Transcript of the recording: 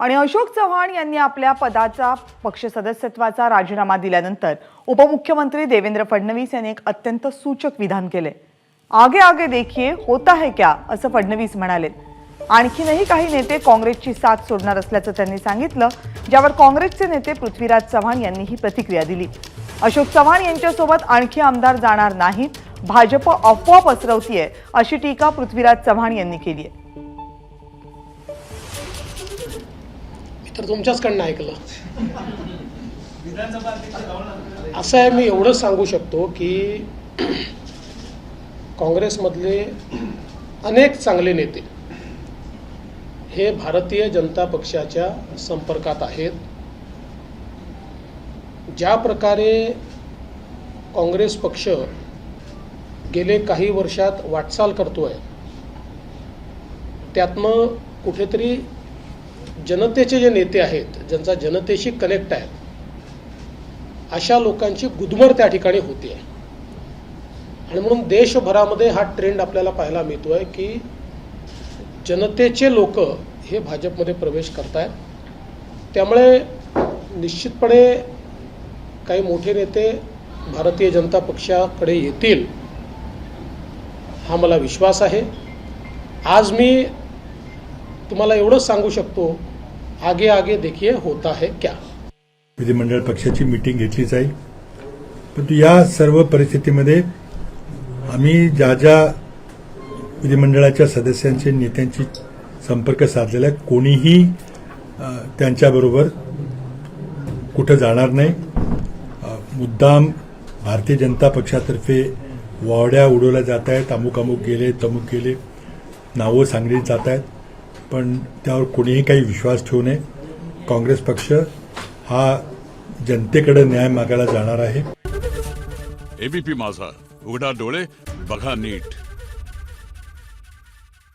आणि अशोक चव्हाण यांनी आपल्या पदाचा पक्ष सदस्यत्वाचा राजीनामा दिल्यानंतर उपमुख्यमंत्री देवेंद्र फडणवीस यांनी एक अत्यंत सूचक विधान केले. आगे आगे देखिए होता है क्या असं फडणवीस म्हणाले. आणखीनही काही नेते काँग्रेसची साथ सोडणार असल्याचं त्यांनी सांगितलं ज्यावर काँग्रेसचे नेते पृथ्वीराज चव्हाण यांनी ही प्रतिक्रिया दिली. अशोक चव्हाण यांच्यासोबत आणखी आमदार जाणार नाहीत भाजप अफवा पसरवतीये अशी टीका पृथ्वीराज चव्हाण यांनी केली आहे तर तुमच्याचकडनं ऐकलं. असं आहे मी एवढं सांगू शकतो की काँग्रेसमधले अनेक चांगले नेते हे भारतीय जनता पक्षाच्या संपर्कात आहेत. ज्या प्रकारे काँग्रेस पक्ष गेले काही वर्षात वाटचाल करतो आहे त्यातनं कुठेतरी जनतेचे जे नेते आहेत ज्यांचा जनतेशी कनेक्ट आहे अशा लोकांची गुदमर त्या ठिकाणी होती. आहे आणि म्हणून देशभरामध्ये हा ट्रेंड आपल्याला पाहायला मिळतोय की जनतेचे लोक हे भाजपमध्ये प्रवेश करतायत. त्यामुळे निश्चितपणे काही मोठे नेते भारतीय जनता पक्षाकडे येतील हा मला विश्वास आहे. आज मी तुम्हाला एवढंच सांगू शकतो आगे आगे देखिए होता है क्या। विधिमंडळ पक्षाची मीटिंग घेतली जाईल परंतु या सर्व परिस्थितीमध्ये आम्ही ज्या ज्या विधिमंडळाच्या सदस्यांचे नेत्यांची संपर्क साधलेला आहे कोणीही त्यांच्याबरोबर कुठं जाणार नाही. मुद्दाम भारतीय जनता पक्षातर्फे वावड्या उडवल्या जात आहेत. अमुक अमुक गेले तमुक गेले. नावं सांगली जात आहेत. पण त्यावर कोणीही काही विश्वास ठेवू नये. काँग्रेस पक्ष हा जनतेकडे न्याय मागायला जाणार आहे. एबीपी माझा. उघडा डोळे बघा नीट.